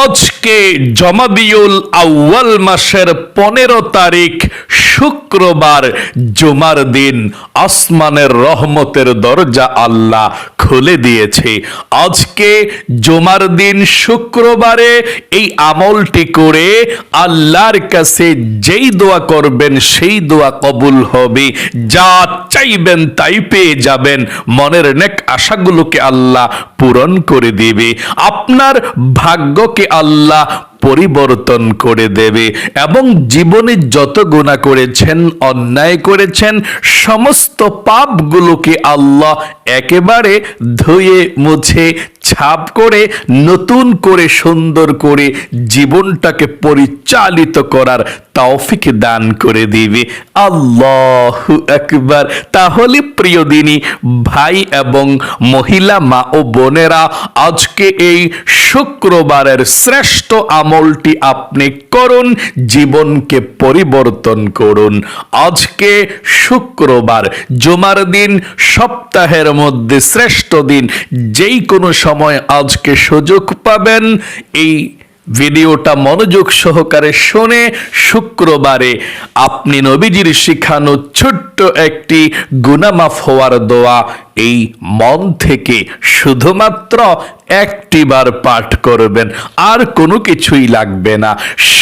আজকে জমাদিউল আউয়াল মাসের পনেরো তারিখ শুক্রবার জুমার দিন। আসমানের রহমতের দরজা আল্লাহ খুলে দিয়েছে। আজকে জুমার দিন শুক্রবারে এই আমলটি করে আল্লাহর কাছে যেই দোয়া করবেন, সেই দোয়া কবুল হবে। যা চাইবেন তাই পেয়ে যাবেন। মনের নেক আশাগুলোকে আল্লাহ পূরণ করে দিবে। আপনার ভাগ্যকে আল্লাহ পরিবর্তন করে দেবে এবং জীবনে যত গুণা করেছেন, অন্যায় করেছেন, সমস্ত পাপগুলোকে আল্লাহ একেবারে ধুয়ে মুছে ছাপ করে, নতুন করে, সুন্দর করে জীবনটাকে পরিচালিত করার তৌফিক দান করে দিবে। আল্লাহ একবার তাহলে প্রিয় দিনী, ভাই এবং মহিলা, মা ও বোনেরা, আজকে এই শুক্রবারের শ্রেষ্ঠ আমলটি আপনি করুন, জীবনকে পরিবর্তন করুন। আজকে শুক্রবার, জুমার দিন, সপ্তাহের মধ্যে শ্রেষ্ঠ দিন। যেই কোনো সময় আজকে সুযোগ পাবেন, এই ভিডিওটা মনোযোগ সহকারে শুনে শুক্রবারে আপনি নবীজির শিখানো ছোট্ট একটি গুনামাফ হওয়ার দোয়া এই মন থেকে শুধুমাত্র একটিবার পাঠ করবেন, আর কোনো কিছুই লাগবে না।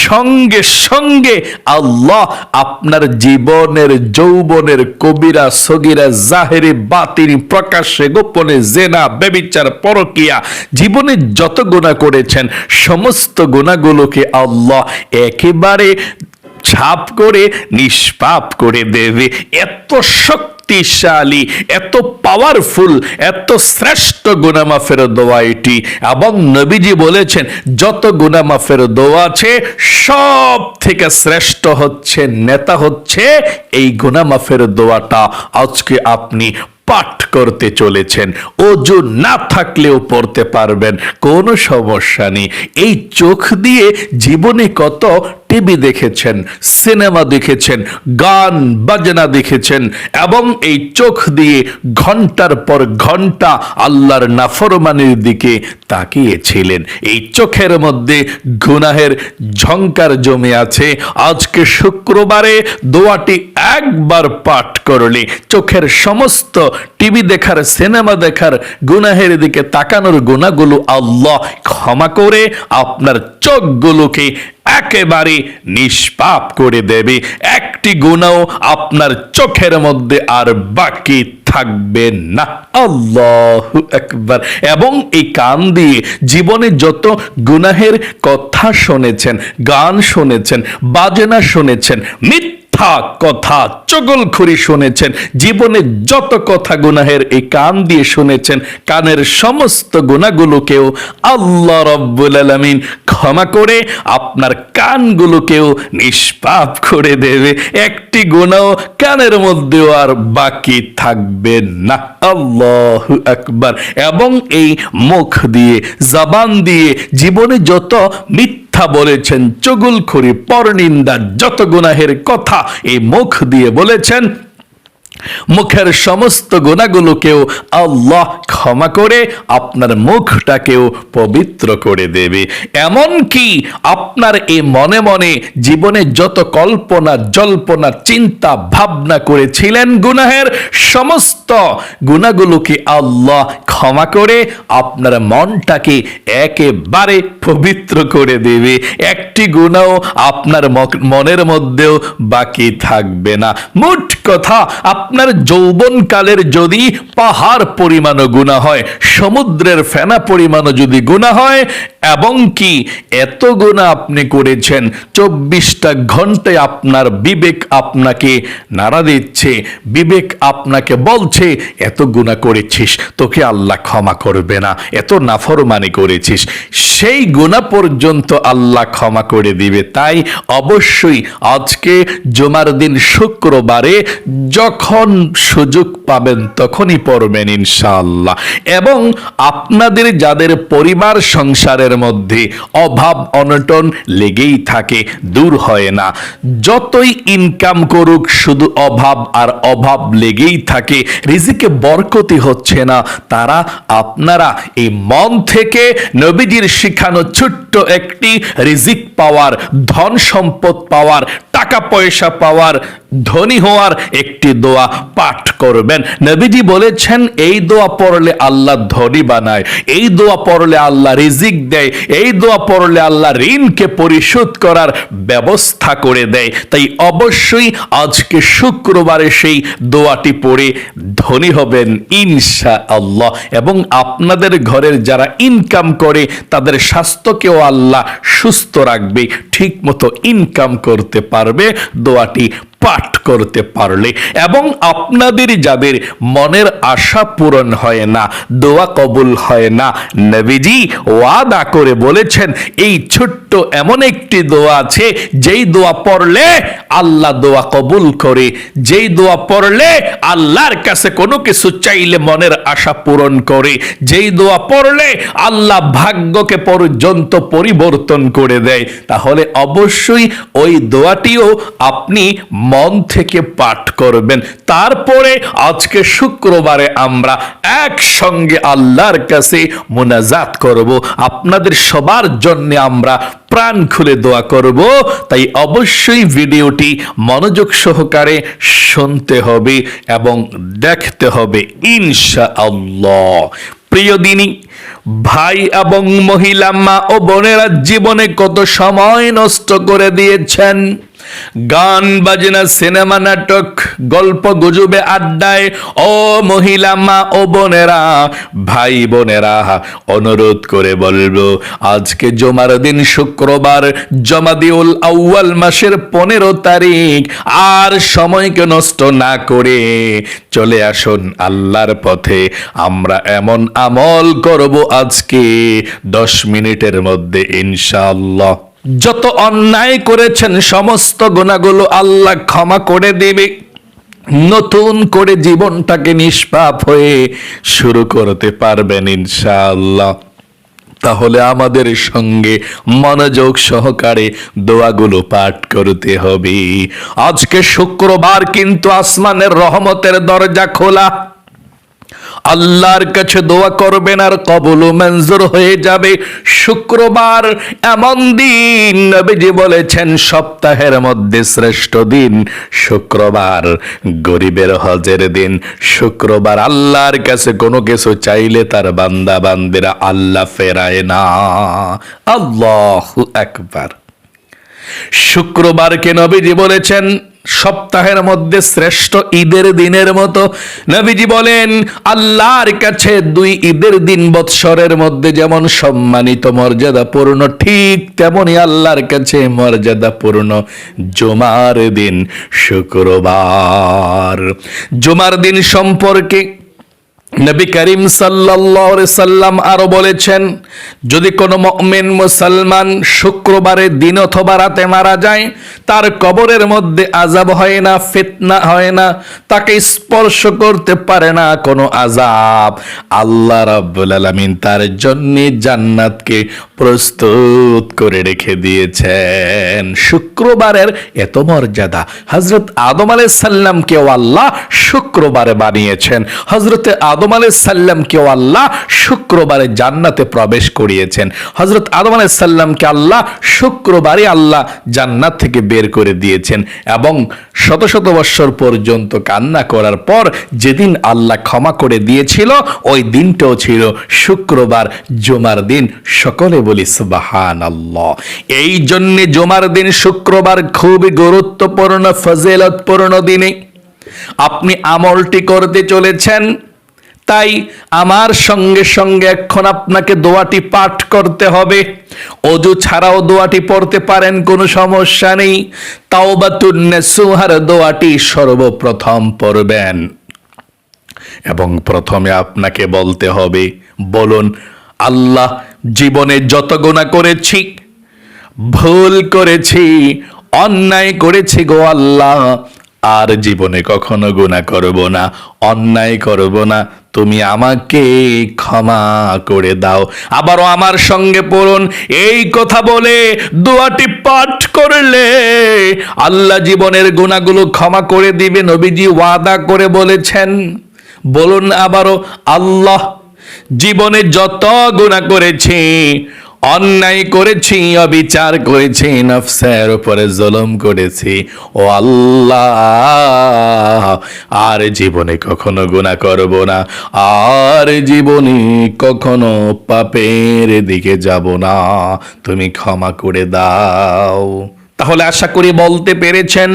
সঙ্গে সঙ্গে আল্লাহ আপনার জীবনের যৌবনের কবিরা, সগিরা, জাহেরে বাতিনি প্রকাশ্যে, গোপনে, জেনা, বেবিচার, পরকিয়া, জীবনে যত গুণা করেছেন, সমস্ত গুণাগুলোকে আল্লাহ একেবারে ছাপ করে, নিষ্পাপ করে দেবে। এত শক্তিশালী, এত পাওয়ারফুল এত শ্রেষ্ঠ গুনামাফের দোয়া এটি। এবং নবীজি বলেছেন, যত গুনামাফের দোয়া আছে, সব থেকে শ্রেষ্ঠ হচ্ছে, নেতা হচ্ছে এই গুনামাফের দোয়াটা। আজকে আপনি পাঠ করতে চলেছেন। ওজু না থাকলেও পড়তে পারবেন, কোনো সমস্যা নেই। এই চোখ দিয়ে জীবনে কত টিভি দেখেছেন, সিনেমা দেখেছেন, গান, বাজনা দেখেছেন, এবং এই চোখ দিয়ে ঘণ্টার পর ঘণ্টা আল্লাহর নাফরমানির দিকে তাকিয়েছিলেন। এই চোখের মধ্যে গুনাহের ঝঙ্কার জমে আছে। আজকে শুক্রবারে দোয়াটি একবার পাঠ করলে চোখের সমস্ত টিভি দেখার, সিনেমা দেখার গুনাহের দিকে তাকানোর গুণাগুলো আল্লাহ ক্ষমা করে আপনার চোখগুলোকে একেবারে নিষ্পাপ করে দেবে। একটি গুণাও আপনার চোখের মধ্যে আর বাকি থাকবে না। আল্লাহ একবার এবং এই কান দিয়ে জীবনে যত গুনাহের কথা শুনেছেন, গান শুনেছেন, বাজনা শুনেছেন, মিথ্যা কথা চগলখড়ি শুনেছেন, জীবনে যত কথা গুনাহের এই কান দিয়ে শুনেছেন, কানের সমস্ত গুণাগুলোকেও আল্লাহ রব্বুল আলমিন ক্ষমা করে, আপনার কানগুলোকেও নিষ্পাপ করে দেবে। একটি গুণাও কানের মধ্যেও আর বাকি থাকবে না। আল্লাহ আকবার। এবং এই মুখ দিয়ে, জবান দিয়ে, জীবনে যত মিথ্যা মিথ্যা বলেছেন চগুলখুরি পরনিন্দা যত গুনাহের কথা এই মুখ দিয়ে বলেছেন মুখের সমস্ত গুণাগুলোকেও আল্লাহ ক্ষমা করে আপনার মুখটাকেও পবিত্র করে দেবে। এমন কি আপনার এই মনে মনে জীবনে যত কল্পনা, জল্পনা, চিন্তা, ভাবনা করেছিলেন গুনাহের সমস্ত গুণাগুলোকে আল্লাহ ক্ষমা করে আপনার মনটাকে একেবারে পবিত্র করে দেবে। একটি গুণাও আপনার মনের মধ্যেও বাকি থাকবে না। মোট কথা আপনার যৌবনকালের যদি পাহাড় পরিমাণও গুণা হয়, সমুদ্রের ফেনা পরিমাণও যদি গুণা হয়, এবং কি এত গুণা আপনি করেছেন, চব্বিশটা ঘন্টায় আপনার বিবেক আপনাকে নাড়া দিচ্ছে, বিবেক আপনাকে বলছে, এত গুণা করেছিস, তোকে আল্লাহ ক্ষমা করবে না, এত নাফরমানি করেছিস। সেই গুণা পর্যন্ত আল্লাহ ক্ষমা করে দিবে। তাই অবশ্যই আজকে জুমার দিন শুক্রবারে যখন সুযোগ পাবেন তখনই পড়বেন ইনশাআল্লাহ। এবং আপনাদের যাদের পরিবার সংসারের মধ্যে অভাব অনটন লেগেই থাকে, দূর হয় না। যতই ইনকাম করুক, শুধু অভাব আর অভাব লেগেই থাকে, রিজিকে বরকতি হচ্ছে না। তারা, আপনারা এই মন থেকে নবীজির শিখানো ছোট্ট একটি রিজিক পাওয়ার, ধন সম্পদ পাওয়ার টাকা পয়সা পাওয়ার ধনী হওয়ার একটি দোয়া পাঠ করবেন। নবীজি বলেছেন, এই দোয়া পড়লে আল্লাহ ধনী বানায়, এই দোয়া পড়লে আল্লাহ রিজিক দেয়, এই দোয়া পড়লে আল্লাহ ঋণকে পরিশোধ করার ব্যবস্থা করে দেয়। তাই অবশ্যই আজকে শুক্রবারে সেই দোয়াটি পড়ে ধনী হবেন ইনশা আল্লাহ এবং আপনাদের ঘরের যারা ইনকাম করে, তাদের স্বাস্থ্যকেও আল্লাহ সুস্থ রাখবে ঠিক মতো ইনকাম করতে পারবে। দোয়াটি পাঠ করতে পারলে এবং আপনাদের যাদের মনের আশা পূরণ হয় না, দোয়া কবুল হয় না, নবীজি ওয়াদা করে বলেছেন, এই ছোট্ট এমন একটি দোয়া আছে, যেই দোয়া পড়লে আল্লাহ দোয়া কবুল করে, যেই দোয়া পড়লে আল্লাহর কাছে কোনো কিছু চাইলে মনের আশা পূরণ করে, যেই দোয়া পড়লে আল্লাহ ভাগ্যকে পর্যন্ত পরিবর্তন করে দেয়। তাহলে অবশ্যই ওই দোয়াটিও আপনি মন থেকে পাঠ করবেন। তারপরে আজকে শুক্রবারে আমরা একসঙ্গে আল্লাহর কাছে মোনাজাত করব। আপনাদের সবার জন্য আমরা প্রাণ খুলে দোয়া করব। তাই অবশ্যই ভিডিওটি মনোযোগ সহকারে শুনতে হবে এবং দেখতে হবে ইনশা আল্লাহ প্রিয় দিনী, ভাই এবং মহিলা, মা ও বোনেরা জীবনে কত সময় নষ্ট করে দিয়েছেন? গান, বাজনা, সিনেমা, নাটক, গল্প, গুজবে, আড্ডায়, ও মহিলা মা ও বোনেরা, ভাই বোনেরা, অনুরোধ করে বলব, আজকে জমার দিন শুক্রবার, জমাদিউল আউয়াল মাসের পনেরো তারিখ, আর সময়কে নষ্ট না করে চলে আসুন আল্লাহর পথে। আমরা এমন আমল করব আজকে, দশ মিনিটের মধ্যে, ইনশাআল্লাহ। যত অন্যায় করেছেন সমস্ত গুণাগুলো আল্লাহ ক্ষমা করে দেবে। নতুন করে জীবনটাকে নিষ্পাপ হয়ে শুরু করতে পারবেন ইনশাআল্লাহ। তাহলে আমাদের সঙ্গে মনোযোগ সহকারে দোয়াগুলো পাঠ করতে হবে। আজকে শুক্রবার কিন্তু আসমানের রহমতের দরজা খোলা। আল্লাহর কাছে দোয়া করবেন আর কবল মঞ্জুর হয়ে যাবে। শুক্রবার এমন দিন, নবীজি বলেছেন, সপ্তাহের মধ্যে শ্রেষ্ঠ দিন শুক্রবার, গরিবের হজের দিন। শুক্রবার আল্লাহর কাছে কোনো কিছু চাইলে তার বান্দা বান্দিরা আল্লাহ ফেরায় না। আল্লাহ একবার শুক্রবারকে নবীজি বলেছেন সপ্তাহের মধ্যে শ্রেষ্ঠ ঈদের দিনের মতো। নবীজি বলেন, আল্লাহর কাছে দুই ঈদের দিন বৎসরের মধ্যে যেমন সম্মানিত মর্যাদাপূর্ণ ঠিক তেমনই আল্লাহর কাছে মর্যাদাপূর্ণ জুমার দিন শুক্রবার। জুমার দিন সম্পর্কে নবী করিম সাল্লাম আরও বলেছেন, যদি কোনো মুমিন মুসলমান শুক্রবারের দিন অথবা রাতে মারা যায়, তার কবরের মধ্যে আজাব হয় না, ফিতনা হয় না, তাকে স্পর্শ করতে পারে না কোনো আজাব আল্লাহ রাব্বুল আলামিন তার জন্য জান্নাতকে প্রস্তুত করে রেখে দিয়েছেন। শুক্রবারের এত মর্যাদা হজরত আদম আলাইহিস সাল্লামকেও আল্লাহ শুক্রবারে বানিয়েছেন। হজরতে আদম আলাইহিস সাল্লামকেও আল্লাহ শুক্রবারে জান্নাতে প্রবেশ করিয়েছেন। হজরত আদম আলাইহিস সাল্লামকে আল্লাহ শুক্রবারে আল্লাহ জান্নাত থেকে বের করে দিয়েছেন এবং শত শত বৎসর পর্যন্ত কান্না করার পর যেদিন আল্লাহ ক্ষমা করে দিয়েছিল, ওই দিনটাও ছিল শুক্রবার, জুমার দিন। সকলে বলি সুবাহান আল্লাহ এই জন্যে জুমার দিন শুক্রবার খুবই গুরুত্বপূর্ণ, ফজিলতপূর্ণ দিনে। আপনি আমলটি করতে চলেছেন তাই আমার সঙ্গে সঙ্গে এখন আপনাকে দোয়াটি পাঠ করতে হবে। অজু ছাড়াও দোয়াটি পড়তে পারেন, কোনো সমস্যা নেই। তাওবাতুন্নেসুহার দোয়াটি সর্বপ্রথম পড়বেন। এবং প্রথমে আপনাকে বলতে হবে, বলুন, আল্লাহ জীবনে যত গুণা করেছি, ভুল করেছি, অন্যায় করেছি গো আল্লাহ আর জীবনে কখনো গুণা করব না, অন্যায় করব না। তুমি আমাকে ক্ষমা করে দাও। আবারও আমার সঙ্গে পড়ুন, এই কথা বলে দোয়াটি পাঠ করলে আল্লাহ জীবনের গুণাগুলো ক্ষমা করে দিবে। নবীজি ওয়াদা করে বলেছেন, বলুন আবারও, আল্লাহ জীবনে যত গুণা করেছি অন্যায় করেছি, অবিচার করেছি, নফসের উপরে জলম করেছি। ও আল্লাহ, আর জীবনে কখনো গুণা করব না। আর জীবনে কখনো পাপের দিকে যাব না। তুমি ক্ষমা করে দাও। তাহলে আশা করি বলতে পেরেছেন।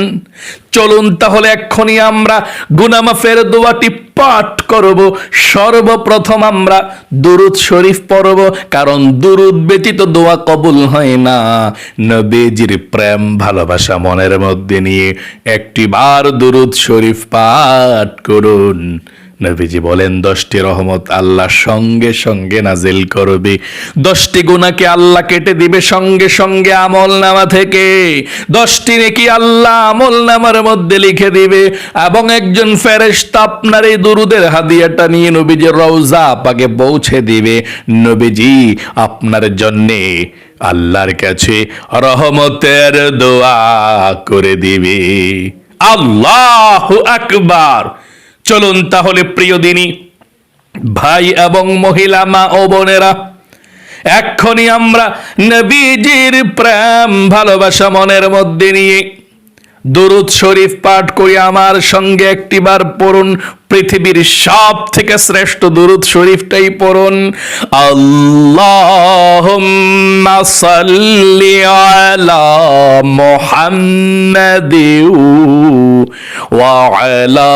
চলুন তাহলে এক্ষুনি আমরা গুনামাফের দোয়াটি পাঠ করব। সর্বপ্রথম আমরা দুরুদ শরীফ পড়ব, কারণ দুরুদ ব্যতীত দোয়া কবুল হয় না। নবীজির প্রেম, ভালোবাসা মনের মধ্যে নিয়ে একটি বার দুরুদ শরীফ পাঠ করুন। নবীজি বলেন, দশটি রহমত আল্লাহ সঙ্গে সঙ্গে নাজিল করবে। দশটি গুণাকে আল্লাহ কেটে দিবে সঙ্গে সঙ্গে আমল নামা থেকে। দশটি নাকি আল্লাহ আমল নামার মধ্যে লিখে দিবে। এবং একজন ফেরেশতা আপনার এই দুরুদের হাদিয়াটা নিয়ে নবীজি রওজা আপাকে পৌঁছে দিবে। নবীজি, আপনার জন্যে আল্লাহর কাছে রহমতের দোয়া করে দিবে। আল্লাহ আকবার। চলুন তাহলে প্রিয় দিনী, ভাই এবং মহিলা মা ও বোনেরা, এক্ষুনি আমরা নবীজির প্রেম, ভালোবাসা মনের মধ্যে নিয়ে দুরুদ শরীফ পাঠ করি। আমার সঙ্গে একটিবার পড়ুন পৃথিবীর সব থেকে শ্রেষ্ঠ দুরুদ শরীফটাই পড়ুন। আল্লাহুম্মা সাল্লি আলা মুহাম্মাদিউ ওয়া আলা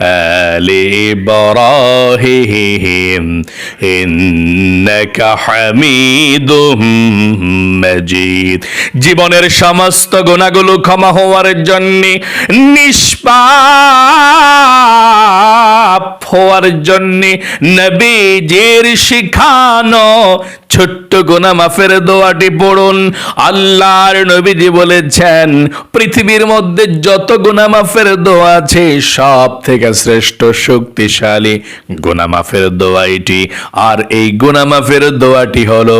آل إبراهيم إنك حميد مجيد জীবনের সমস্ত গুণাগুলো ক্ষমা হওয়ার জন্য নিষ্পাপ হওয়ার জন্য নবীজির শিখানো ছোট্ট গোনা মাফের দোয়াটি পড়ুন। আল্লাহর নবীজি বলেছেন, পৃথিবীর মধ্যে যত গোনা মাফের দোয়া আছে, সব থেকে শ্রেষ্ঠ শক্তিশালী গোনা মাফের দোয়াইটি আর এই গোনা মাফের দোয়াটি হলো,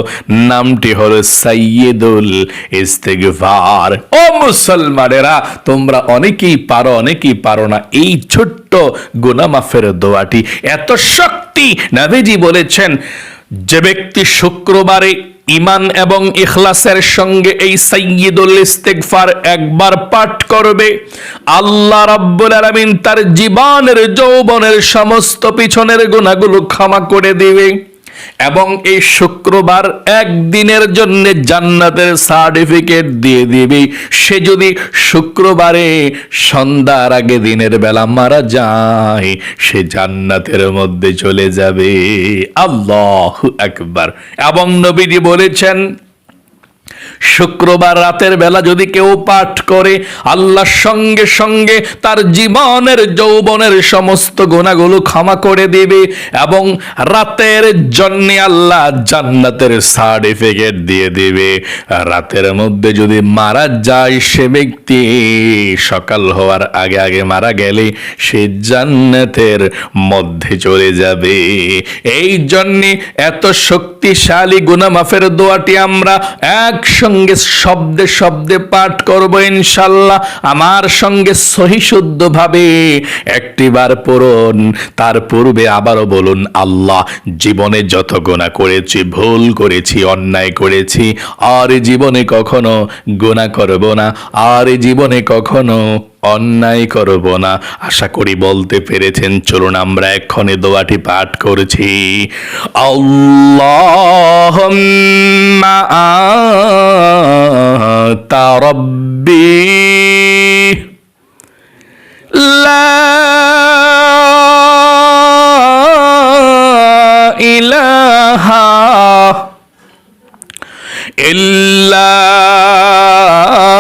নামটি হলো সাইয়্যিদুল ইস্তিগফার। ও মুসলমানেরা, তোমরা অনেকেই পারো অনেকেই পারো না, এই ছোট্ট গোনা মাফের দোয়াটি। এত শক্তি নাভিজি বলেছেন, যে ব্যক্তি শুক্রবারে ইমান এবং ইখলাসের সঙ্গে এই সাইয়দুল ইস্তেকফার একবার পাঠ করবে, আল্লাহ রাব্বুল আলামিন তার জীবনের যৌবনের সমস্ত পিছনের গুনাহগুলো ক্ষমা করে দিবে। এবং এই শুক্রবার একদিনের জন্য জান্নাতের সার্টিফিকেট দিয়ে দিবি। সে যদি শুক্রবারে সন্ধ্যার আগে দিনের বেলা মারা যায়, সে জান্নাতের মধ্যে চলে যাবে। আল্লাহ একবার এবং নবীজি বলেছেন শুক্রবার রাতের বেলা যদি কেউ পাঠ করে, আল্লাহর সঙ্গে সঙ্গে তার জীবনের, যৌবনের সমস্ত গুণাগুলো ক্ষমা করে দেবে এবং রাতের জন্য আল্লাহ জান্নাতের সার্টিফিকেট দিয়ে দেবে। রাতের মধ্যে যদি মারা যায় সে ব্যক্তি, সকাল হওয়ার আগে আগে মারা গেলে সে জান্নাতের মধ্যে চলে যাবে। এই জন্যে এত শক্তিশালী গুনামাফের দোয়াটি আমরা একশো সঙ্গে শব্দে শব্দে পাঠ করব ইনশাল্লাহ। আমার সঙ্গে সহি শুদ্ধভাবে একটিবার পড়ুন, তার পূর্বে আবারও বলুন, আল্লাহ, জীবনে যত গোনা করেছি, ভুল করেছি, অন্যায় করেছি, আর জীবনে কখনো গোনা করব না, আর জীবনে কখনো অন্যায় করব না। আশা করি বলতে পেরেছেন। চলুন আমরা এক্ষণে দোয়াটি পাঠ করছি। আল্লাহ তারব্বি লা ইলাহা ইল্লা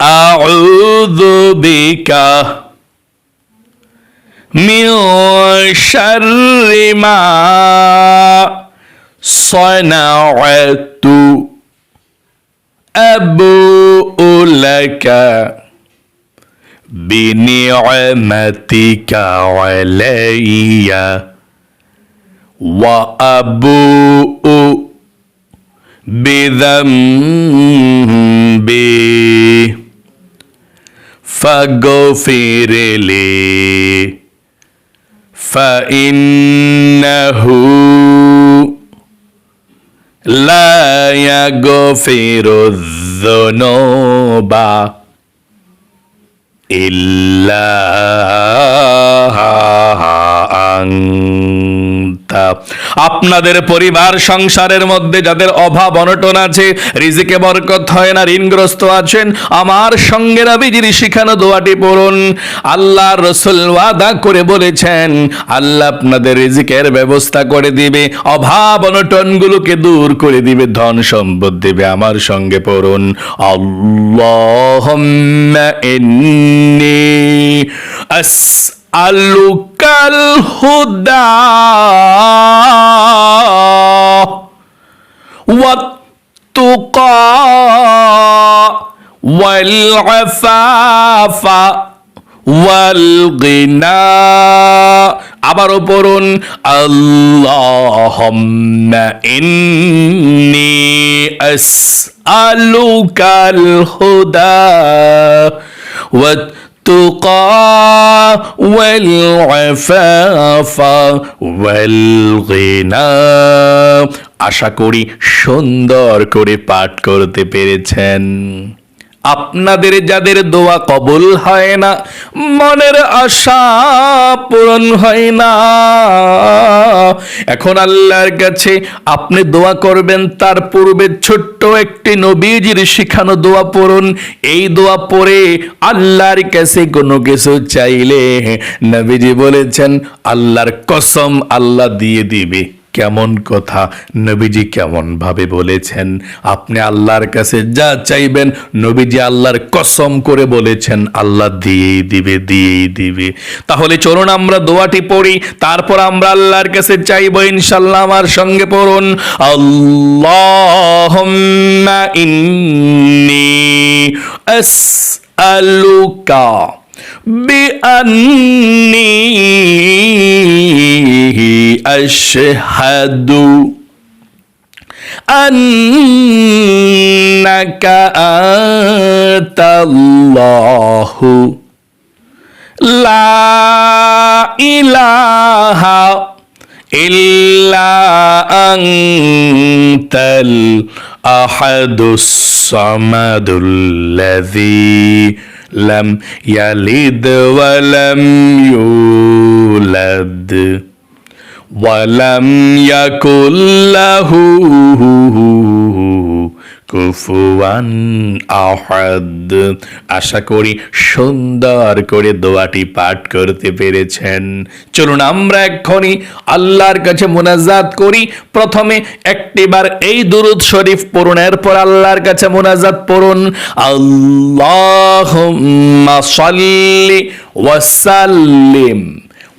أعوذ بك من شر ما صنعت. أبوء لك بنعمتك علي وأبوء بذنبي. فاغفر لي فإنه لا يغفر الذنوب إلا أنت আপনাদের পরিবার, সংসারের মধ্যে যাদের অভাব, অনটন আছে, রিজিকে বরকত হয় না, ঋণগ্রস্ত আছেন, আমার সঙ্গে নবীজির শিখানো দোয়াটি পড়ুন, আল্লাহ রসুল ওয়াদা করে বলেছেন, আল্লাহ আপনাদের রিজিকের ব্যবস্থা করে দিবে, অভাব, অনটনগুলোকে দূর করে দিবে, ধন সম্পদ দেবে আমার সঙ্গে পড়ুন। আল্লাহুম্মা ইন্নি আসআলুকাল হুদা والتقى والعفاف والغنى আবারও পড়ুন আল্লাহুম্মা ইন্নি আসআলুকাল হুদা والتقى والعفاف والغنى আশা করি সুন্দর করে পাঠ করতে পেরেছেন আপনাদের যাদের দোয়া কবুল হয় না, মনের আশা পূরণ হয় না। এখন আল্লাহর কাছে আপনি দোয়া করবেন, তার পূর্বে ছোট্ট একটি নবীজির শিখানো দোয়া পড়ুন। এই দোয়া পড়ে আল্লাহর কাছে কোনো কিছু চাইলে নবীজি বলেছেন, আল্লাহর কসম আল্লাহ দিয়ে দিবে। কেমন কথা? নবীজি কেমন ভাবে বলেছেন? আপনি আল্লাহর কাছে যা চাইবেন, নবীজি আল্লাহর কসম করে বলেছেন, আল্লাহ দিয়েই দিবে দিয়েই দিবে। তাহলে চলুন আমরা দোয়াটি পড়ি, তারপর আমরা আল্লাহর কাছে চাইব ইনশাল্লাহ আমার সঙ্গে পড়ুন। আল্লাহুম্মা ইন্নি بأني أشهد أنك أنت الله. لا إله إلا أنت الأحد الصمد الذي لم يلد ولم يولد ولم يكن له কুফুয়ান আহাদ। আশা করি সুন্দর করে দোয়াটি পাঠ করতে পেরেছেন। চলুন আমরা এক্ষুনি আল্লাহর কাছে মোনাজাত করি। প্রথমে একটিবার এই দুরুদ শরীফ পড়ুন, এরপর আল্লাহর কাছে মোনাজাত পড়ুন। আল্লাহ সাল্লি ওয়াসাল্লিম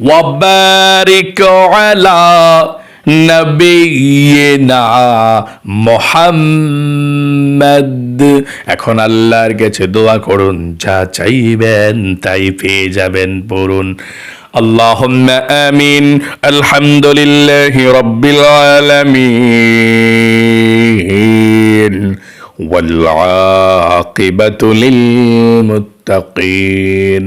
ওয়াবারিক আলা নবীনা মোহাম্মদ এখন আল্লাহর কাছে দোয়া করুন যা চাইবেন তাই পেয়ে যাবেন পড়ুন اللهم آمين الحمد لله رب العالمين والعاقبة للمتقين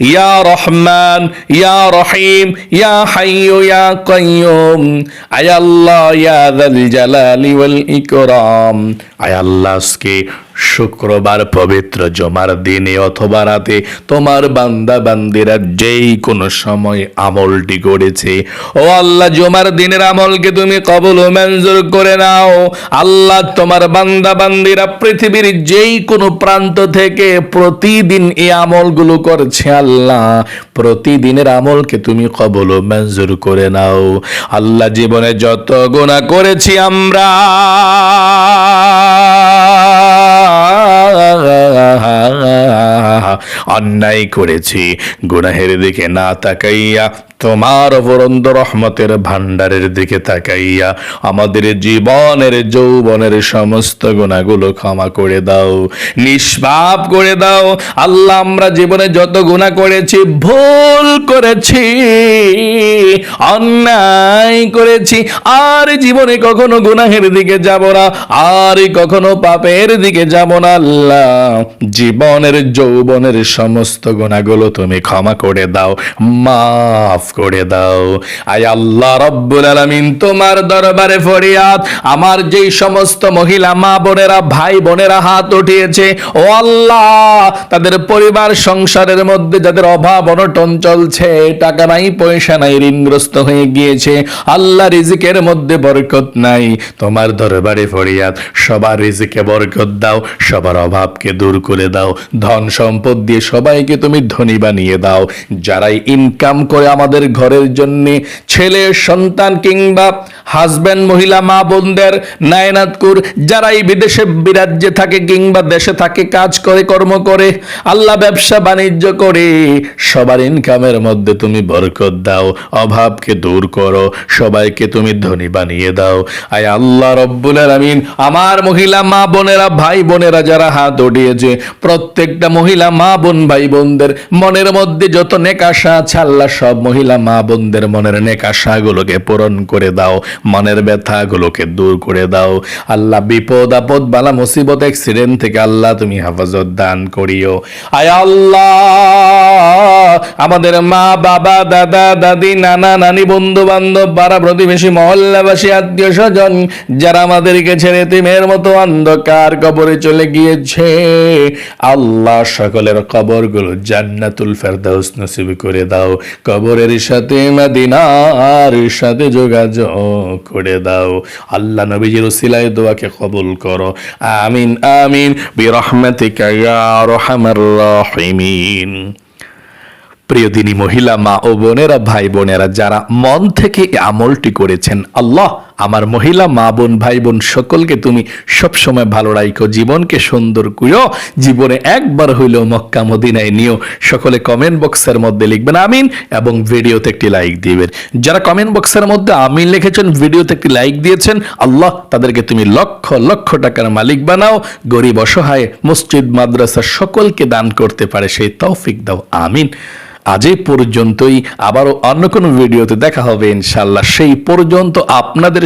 يا رحمن يا رحيم يا حي يا قيوم. يا الله يا ذا الجلال والإكرام. يا الله اسكي. শুক্রবার পবিত্র জমার দিনে অথবা রাতে তোমার বান্দা বান্দিরা যেই কোনো সময় আমলটি করেছে। ও আল্লাহ, জমার দিনের আমলকে তুমি কবল ও মঞ্জুর করে নাও। আল্লাহ তোমার বান্দা বান্দিরা পৃথিবীর যেই কোনো প্রান্ত থেকে প্রতিদিন এই আমলগুলো করছে আল্লাহ, প্রতিদিনের আমলকে তুমি কবল ও মঞ্জুর করে নাও। আল্লাহ জীবনে যত গুণা করেছি আমরা অন্যায় করেছি গুনাহের দিকে না তাকাইয়া তোমার অপরন্ত রহমতের ভান্ডারের দিকে তাকাইয়া আমাদের জীবনের, যৌবনের সমস্ত গুণাগুলো ক্ষমা করে দাও, নিষ্পাপ করে দাও। আল্লাহ, আমরা জীবনে যত গুণা করেছি, ভুল করেছি, অন্যায় করেছি, আর জীবনে কখনো গুনাহের দিকে যাব না, আর কখনো পাপের দিকে যাব না। আল্লাহ, জীবনের, যৌবনের সমস্ত গুণাগুলো তুমি ক্ষমা করে দাও। মাফ করে দাও। আয় আল্লাহ রব্বুল আলামিন, তোমার দরবারে ফরিয়াদ। আমার যেই সমস্ত মহিলা, মা বোনেরা, ভাই বোনেরা হাত উঠিয়েছে, ও আল্লাহ, তাদের পরিবার, সংসারের মধ্যে যাদের অভাব, অনটন চলছে, টাকা নাই, পয়সা নাই, ঋণগ্রস্ত হয়ে গিয়েছে, আল্লাহ রিজিকের মধ্যে বরকত নাই। তোমার দরবারে ফরিয়াদ, সবার রিজিকে বরকত দাও, সবার অভাবকে দূর করে দাও, ধন সম্পদ দিয়ে সবাইকে তুমি ধনী বানিয়ে দাও। যারাই ইনকাম করে আমাদের ঘরের জন্যে ছেলে সন্তান কিংবা হাজব্যান্ড মহিলা, মা, বোনদের, নায়নাতকুর, যারাই বিদেশে বিরাজ্যে থাকে কিংবা দেশে থাকে, কাজ করে, কর্ম করে, আল্লাহ ব্যবসা, বাণিজ্য করে, সবার ইনকামের মধ্যে তুমি বরকত দাও, অভাবকে দূর করো, সবাইকে তুমি ধনী বানিয়ে দাও। আয় আল্লাহ রব্বুল আলামিন, আমার মহিলা, মা, বোনেরা, ভাই, বোনেরা যারা হাত উঠিয়েছে, প্রত্যেকটা মহিলা, মা, বোন, ভাই, বোনদের মনের মধ্যে যত নেকাশা আছে, আল্লাহ সব মহিলা, মা, বোনদের মনের নেকাশাগুলোকে পূরণ করে দাও। মনের ব্যথাগুলোকে দূর করে দাও। আল্লাহ বিপদ, আপদ, বালা, মুসিবত এক্সিডেন্ট থেকে আল্লাহ তুমি হেফাজত দান করিও। আয় আল্লাহ! আমাদের মা, বাবা, দাদা, দাদি, নানা, নানি বন্ধু বান্ধব পাড়া প্রতিবেশী, মহল্লাবাসী, আত্মীয় স্বজন, যারা আমাদেরকে ছেড়ে তিমের মতো অন্ধকার কবরে চলে গিয়েছে, আল্লাহ সকলের কবরগুলো জান্নাতুল ফেরদাউস নসিব করে দাও। কবরের সাথে মদিনার সাথে যোগাযোগ করে দাও। আল্লাহ নবীজির সিলাই দোয়াকে কবুল করো। আমিন আমিন। বিরহমাতিকা ইয়া রাহিমিন। প্রিয় দিনী মহিলা মা ও বোনেরা ভাই বোনেরা যারা মন থেকে আমলটি করেছেন আল্লাহ আমার মহিলা, মা বোন, ভাই বোন, সকলকে তুমি সবসময় ভালো রাখো জীবনকে সুন্দর করিও। জীবনে একবার হইলেও মক্কা, মদিনায় নিও। সকলে কমেন্ট বক্সের মধ্যে লিখবেন আমিন এবং ভিডিওতে একটি লাইক দিবেন। যারা কমেন্ট বক্সের মধ্যে আমিন লিখেছেন, ভিডিওতে একটি লাইক দিয়েছেন, আল্লাহ তাদেরকে তুমি লক্ষ লক্ষ টাকার মালিক বানাও। গরিব, অসহায়, মসজিদ, মাদ্রাসা সকলকে দান করতে পারে, সেই তৌফিক দাও, আমিন। আজ পর্যন্তই। আবারও অন্য কোনো ভিডিওতে দেখা হবে ইনশাল্লাহ সেই পর্যন্ত আপনাদের